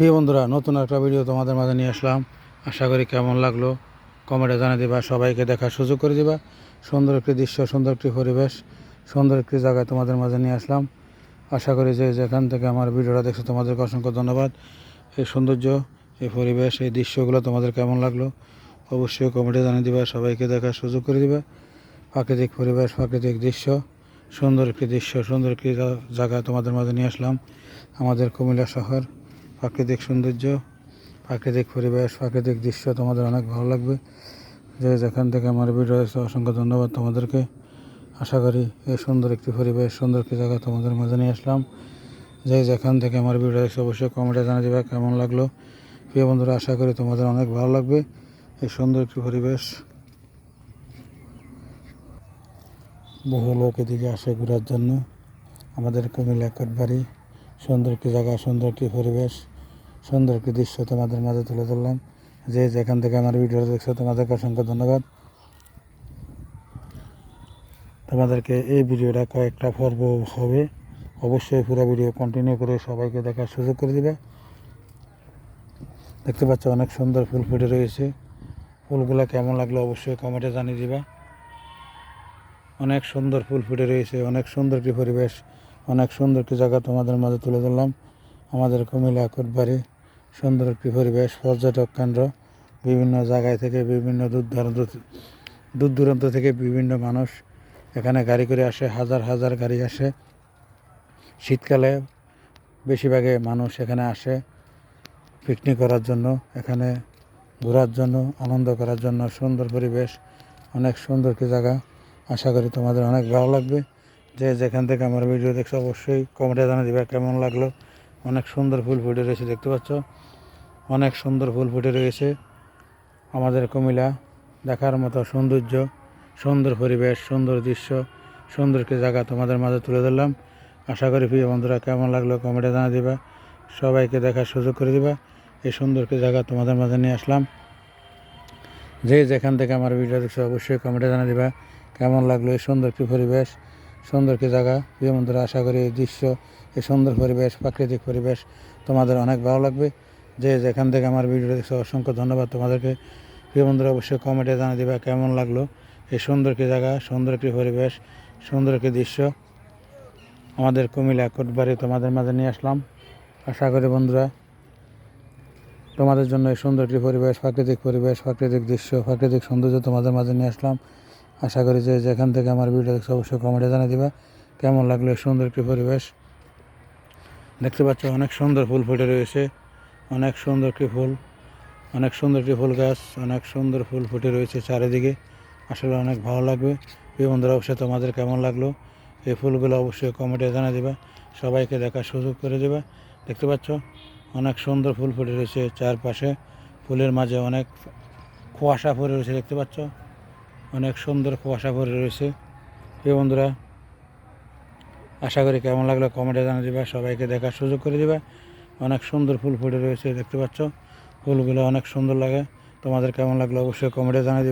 প্রিয় বন্ধুরা, নতুন একটা ভিডিও তোমাদের মাঝে নিয়ে আসলাম। আশা করি কেমন লাগল? কমেন্টে জানিয়ে দিবা, সবাইকে দেখার সুযোগ করে দিবা। সুন্দর একটি দৃশ্য, সুন্দর একটি পরিবেশ, সুন্দর একটি জায়গায় তোমাদের মাঝে নিয়ে আসলাম। আশা করি যে যেখান থেকে আমার ভিডিওটা দেখছ, তোমাদেরকে অসংখ্য ধন্যবাদ। এই সৌন্দর্য, এই পরিবেশ, এই দৃশ্যগুলো তোমাদের কেমন লাগল? অবশ্যই কমেন্টে জানিয়ে দিবা, সবাইকে দেখার সুযোগ করে দিবা। প্রাকৃতিক পরিবেশ, প্রাকৃতিক দৃশ্য, সুন্দর একটি দৃশ্য, সুন্দর একটি জায়গা তোমাদের মাঝে নিয়ে আসলাম। আমাদের কুমিল্লা শহর প্রাকৃতিক সৌন্দর্য, প্রাকৃতিক পরিবেশ, প্রাকৃতিক দৃশ্য তোমাদের অনেক ভালো লাগবে। যে যেখান থেকে আমার ভিডিও দেখছ, অসংখ্য ধন্যবাদ তোমাদেরকে। আশা করি এই সুন্দর একটি পরিবেশ, সুন্দর একটি জায়গা তোমাদের মাঝে নিয়ে আসলাম। যে যেখান থেকে আমার ভিডিও দেখছ, অবশ্যই কমেন্টে জানিয়ে দেবে কেমন লাগল। প্রিয় বন্ধুরা, আশা করি তোমাদের অনেক ভালো লাগবে। এই সুন্দর একটি পরিবেশ। বহু লোক এদিকে আসে ঘোরার জন্য। আমাদের কুমিল্লা কোটবাড়ি। সুন্দর একটি জায়গা, সুন্দর একটি পরিবেশ, সুন্দর একটি দৃশ্য তোমাদের মাঝে তুলে ধরলাম। যে যেখান থেকে আমার ভিডিও দেখছ, তোমাদেরকে অসংখ্য ধন্যবাদ। তোমাদেরকে এই ভিডিওটা কয়েকটা পর্ব হবে। অবশ্যই পুরো ভিডিও কন্টিনিউ করে সবাইকে দেখার সুযোগ করে দিবে। দেখতে পাচ্ছ অনেক সুন্দর ফুল ফুটে রয়েছে। ফুলগুলো কেমন লাগল অবশ্যই কমেন্টে জানিয়ে দিবা। অনেক সুন্দর ফুল ফুটে রয়েছে, অনেক সুন্দর একটি পরিবেশ। অনেক সুন্দর একটি জায়গা তোমাদের মাঝে তুলে ধরলাম। আমাদের কুমিল্লা, কোটবাড়ি সুন্দর একটি পরিবেশ, পর্যটক কেন্দ্র। বিভিন্ন জায়গায় থেকে বিভিন্ন দূর দূরান্ত দূর দূরান্ত থেকে বিভিন্ন মানুষ এখানে গাড়ি করে আসে, হাজার হাজার গাড়ি আসে। শীতকালে বেশিরভাগে মানুষ এখানে আসে পিকনিক করার জন্য, এখানে ঘোরার জন্য, আনন্দ করার জন্য। সুন্দর পরিবেশ, অনেক সুন্দর একটি জায়গা। আশা করি তোমাদের অনেক ভালো লাগবে। যে যেখান থেকে আমার ভিডিও দেখছ, অবশ্যই কমেন্টে জানা দিবে কেমন লাগল। অনেক সুন্দর ফুল ফুটে রয়েছে, দেখতে পাচ্ছ? অনেক সুন্দর ফুল ফুটে রয়েছে। আমাদের কুমিলা দেখার মতো সৌন্দর্য, সুন্দর পরিবেশ, সুন্দর দৃশ্য, সুন্দর একটি জায়গা তোমাদের মাঝে তুলে ধরলাম। আশা করি প্রিয় বন্ধুরা, কেমন লাগল কমেন্টে জানা দিবা। সবাইকে দেখার সুযোগ করে দিবা। এই সুন্দর একটি জায়গা তোমাদের মাঝে নিয়ে আসলাম। যে যেখান থেকে আমার ভিডিও দেখছ, অবশ্যই কমেন্টে জানা দিবা। কেমন লাগল এই সুন্দর একটি পরিবেশ? সুন্দর একটি জায়গা। প্রিয় বন্ধুরা, আশা করি এই দৃশ্য, এই সুন্দর পরিবেশ, প্রাকৃতিক পরিবেশ তোমাদের অনেক ভালো লাগবে। যে যেখান থেকে আমার ভিডিও দেখছ, অসংখ্য ধন্যবাদ তোমাদেরকে। প্রিয় বন্ধুরা, অবশ্যই কমেন্টে জানিয়ে দিবা কেমন লাগল এই সুন্দর একটি জায়গা, সুন্দর একটি পরিবেশ, সুন্দর একটি দৃশ্য। আমাদের কুমিল্লা কোটবাড়ি তোমাদের মাঝে নিয়ে আসলাম। আশা করি বন্ধুরা, তোমাদের জন্য এই সুন্দর একটি পরিবেশ, প্রাকৃতিক পরিবেশ, প্রাকৃতিক দৃশ্য, প্রাকৃতিক সৌন্দর্য তোমাদের মাঝে নিয়ে আসলাম। আশা করি যে যেখান থেকে আমার ভিডিও দেখছ অবশ্যই কমেন্টে জানিয়ে দিবা। কেমন লাগল সুন্দর একটি পরিবেশ? দেখতে পাচ্ছ অনেক সুন্দর ফুল ফুটে রয়েছে, অনেক সুন্দর একটি ফুল, অনেক সুন্দর একটি ফুল গাছ, অনেক সুন্দর ফুল ফুটে রয়েছে চারিদিকে। আসলে অনেক ভালো লাগবে। প্রিয় বন্ধুরা, অবশ্যই তোমাদের কেমন লাগল? এই ফুলগুলো অবশ্যই কমেন্টে জানিয়ে দেবে। সবাইকে দেখার সুযোগ করে দেবে। দেখতে পাচ্ছ অনেক সুন্দর ফুল ফুটে রয়েছে চারপাশে। ফুলের মাঝে অনেক কুয়াশা পড়ে রয়েছে, দেখতে পাচ্ছ? অনেক সুন্দর কুয়াশা পড়ে রয়েছে। প্রিয় বন্ধুরা, আশা করি কেমন লাগল কমেন্টে জানিয়ে দেবা, সবাইকে দেখার সুযোগ করে দেবা। অনেক সুন্দর ফুল ফুটে রয়েছে, দেখতে পাচ্ছ। ফুলগুলো অনেক সুন্দর লাগে। তোমাদের কেমন লাগল অবশ্যই কমেন্টে জানিয়ে দিবা।